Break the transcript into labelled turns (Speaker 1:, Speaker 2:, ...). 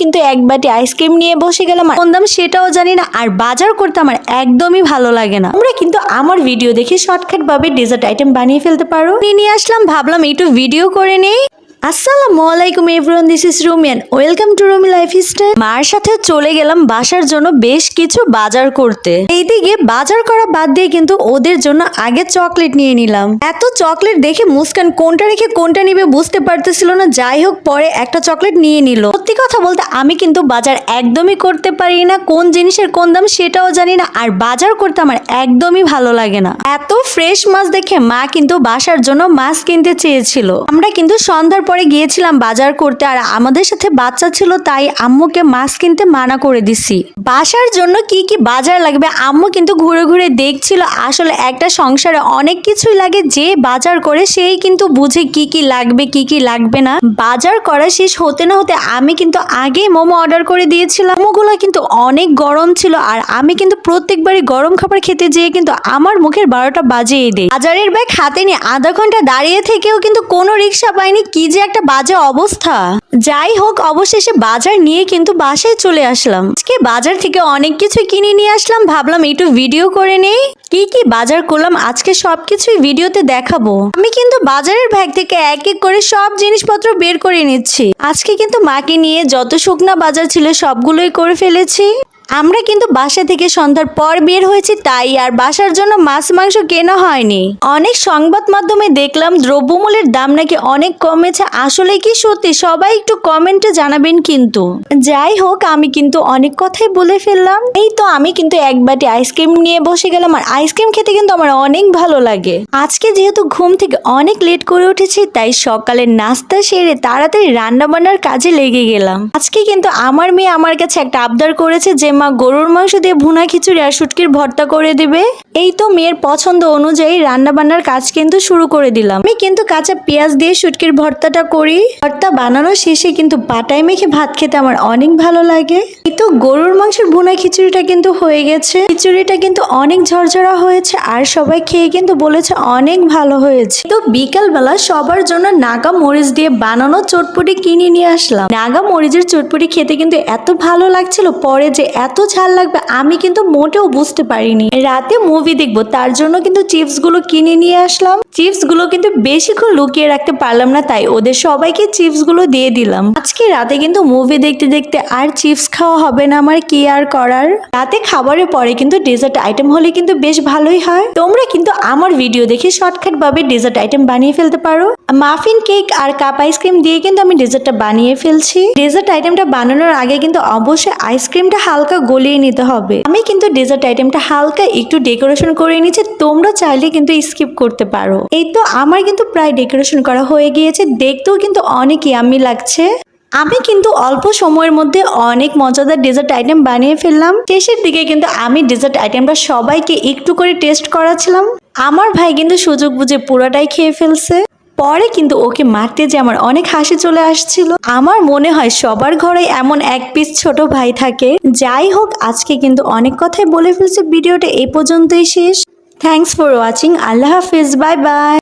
Speaker 1: কিন্তু এক বাটি আইসক্রিম নিয়ে বসে গেলাম। কোন দাম সেটাও জানি না। আর বাজার করতে আমার একদমই ভালো লাগে না। আমরা কিন্তু আমার ভিডিও দেখে শর্টকাট ভাবে ডেজার্ট আইটেম বানিয়ে ফেলতে পারো। নিয়ে আসলাম, ভাবলাম একটু ভিডিও করে নেই। আসসালামু আলাইকুম everyone this is Rumian welcome to Rumi lifestyle মার সাথে চলে গেলাম বাসার জন্য বেশ কিছু বাজার করতে। এইদিকে বাজার করা বাদ দিয়ে কিন্তু ওদের জন্য আগে চকলেট নিয়ে নিলাম। এত চকলেট দেখে মুস্কান কোনটা রেখে কোনটা নিবে বুঝতে পারতেছিল না। যাই হোক, পরে একটা চকলেট নিয়ে নিল। সত্যি কথা বলতে আমি কিন্তু বাজার একদমই করতে পারি না। কোন জিনিসের কোন দাম সেটাও জানি না। আর বাজার করতে আমার একদমই ভালো লাগে না। এত ফ্রেশ মাছ দেখে মা কিন্তু বাসার জন্য মাছ কিনতে চেয়েছিল। আমরা কিন্তু সন্ধ্যার পরে গিয়েছিলাম বাজার করতে আর আমাদের সাথে বাচ্চা ছিল, তাই আম্মুকে মাছ কিনতে মানা করে দিছি। বাসার জন্য কি কি বাজার লাগবে আম্মু কিন্তু ঘুরে ঘুরে দেখছিল, আসলে একটা সংসারে অনেক কিছুই লাগে, যে বাজার করে সেই কিন্তু বুঝে কি কি লাগবে, কি কি লাগবে না। বাজার করা শেষ হতে না হতে আমি কিন্তু আগেই মোমো অর্ডার করে দিয়েছিলাম। মোমোগুলো কিন্তু অনেক গরম ছিল আর আমি কিন্তু প্রত্যেকবারই গরম খাবার খেতে যেয়ে কিন্তু আমার মুখের বারোটা বাজিয়ে দেয় বাজারের ব্যাগ হাতে নিয়ে আধা ঘণ্টা দাঁড়িয়ে থেকেও কিন্তু কোনো রিক্সা পাইনি, কি যে একটা বাজে অবস্থা। যাই হোক, অবশেষে বাজার নিয়ে কিন্তু বাসায় চলে আসলাম। আজকে বাজার থেকে অনেক কিছু কিনে নিয়ে আসলাম। ভাবলাম একটু ভিডিও করে নেই। কি কি বাজার করলাম, আজকে সবকিছুই ভিডিওতে দেখাবো। আমি কিন্তু বাজারের ব্যাগ থেকে এক এক করে সব জিনিসপত্র বের করে নিচ্ছি। আজকে কিন্তু মাকে নিয়ে যত শুকনা বাজার ছিল সবগুলোই করে ফেলেছি। আমরা কিন্তু বাসা থেকে সন্ধ্যার পর বের হয়েছি, তাই আর বাসার জন্য মাছ মাংস কেনা হয়নি। অনেক সংবাদ মাধ্যমে দেখলাম দ্রব্যমূল্যের দাম নাকি অনেক কমেছে। আসলে কি সত্যি? সবাই একটু কমেন্টে জানাবেন কিন্তু। যাই হোক, আমি কিন্তু অনেক কথাই বলে ফেললাম। এই তো আমি কিন্তু এক বাটি আইসক্রিম নিয়ে বসে গেলাম, আর আইসক্রিম খেতে কিন্তু আমার অনেক ভালো লাগে। আজকে যেহেতু ঘুম থেকে অনেক লেট করে উঠেছি, তাই সকালের নাস্তা সেরে তাড়াতাড়ি রান্না বান্নার কাজে লেগে গেলাম। আজকে কিন্তু আমার মেয়ে আমার কাছে একটা আবদার করেছে যে মা গরুর মাংস দিয়ে ভুনা খিচুড়ি আর শুটকির ভর্তা করে দিবে? এই তো মেয়ের পছন্দ অনুযায়ী রান্না বান্নার কাজ কিন্তু শুরু করে দিলাম। আমি কিন্তু কাঁচা পেঁয়াজ দিয়ে শুটকির ভর্তাটা করি। ভর্তা বানানোর শেষে কিন্তু পাটায় মেখে ভাত খেতে আমার অনেক ভালো লাগে। এই তো গরুর মাংসের ভুনা খিচুড়িটা কিন্তু হয়ে গেছে। খিচুড়িটা কিন্তু অনেক ঝরঝরা হয়েছে আর সবাই খেয়ে কিন্তু বলেছে অনেক ভালো হয়েছে। তো বিকালবেলা সবার জন্য নাগা মরিচ দিয়ে বানানো চটপটি কিনে নিয়ে আসলাম। নাগা মরিচের চটপটি খেতে কিন্তু এত ভালো লাগছিল, পরে যে এত ঝাল লাগবে আমি কিন্তু মোটেও বুঝতে পারিনি। রাতে মুভি দেখব, তার জন্য কিন্তু চিপসগুলো কিনে নিয়ে আসলাম। চিপসগুলো কিন্তু বেশিক্ষণ লুকিয়ে রাখতে পারলাম না, তাই ওদের সবাইকে চিপসগুলো দিয়ে দিলাম। আজকে রাতে কিন্তু মুভি দেখতে দেখতে আর চিপস খাওয়া হবে না আমার, কি আর করার? রাতে খাবারের পরে কিন্তু ডেজার্ট আইটেম হলে কিন্তু বেশ ভালোই হয়। তোমরা কিন্তু আমার ভিডিও দেখে শর্টকাট ভাবে ডেজার্ট আইটেম বানিয়ে ফেলতে পারো। মাফিন কেক আর কাপ আইসক্রিম দিয়ে কিন্তু আমি ডেজার্টটা বানিয়ে ফেলছি। ডেজার্ট আইটেমটা বানানোর আগে কিন্তু অবশ্যই আইসক্রিমটা হালকা গলিয়ে নিতে হবে। আমি কিন্তু ডেজার্ট আইটেমটা হালকা একটু ডেকোরেশন করে নিয়েছে, তোমরা চাইলে কিন্তু স্কিপ করতে পারো। এই তো আমার কিন্তু প্রায় ডেকোরেশন করা হয়ে গিয়েছে, দেখতেও কিন্তু অনেক ইয়ামি লাগছে। আমি কিন্তু অল্প সময়ের মধ্যে অনেক মজাদার ডেজার্ট আইটেম বানিয়ে ফেললাম। শেষের দিকে কিন্তু আমি ডেজার্ট আইটেমটা সবাইকে একটু করে টেস্ট করাছিলাম আমার ভাই কিন্তু সুযোগ বুঝে পুরোটাই খেয়ে ফেলছে। পরে কিন্তু ওকে মারতে যে আমার অনেক হাসি চলে আসছিল। আমার মনে হয় সবার ঘরে এমন এক পিস ছোট ভাই থাকে। যাই হোক, আজকে কিন্তু অনেক কথাই বলে ফেলছে। ভিডিওটা এই পর্যন্তই শেষ। থ্যাংকস ফর ওয়াচিং আল্লাহ হাফিজ। Bye bye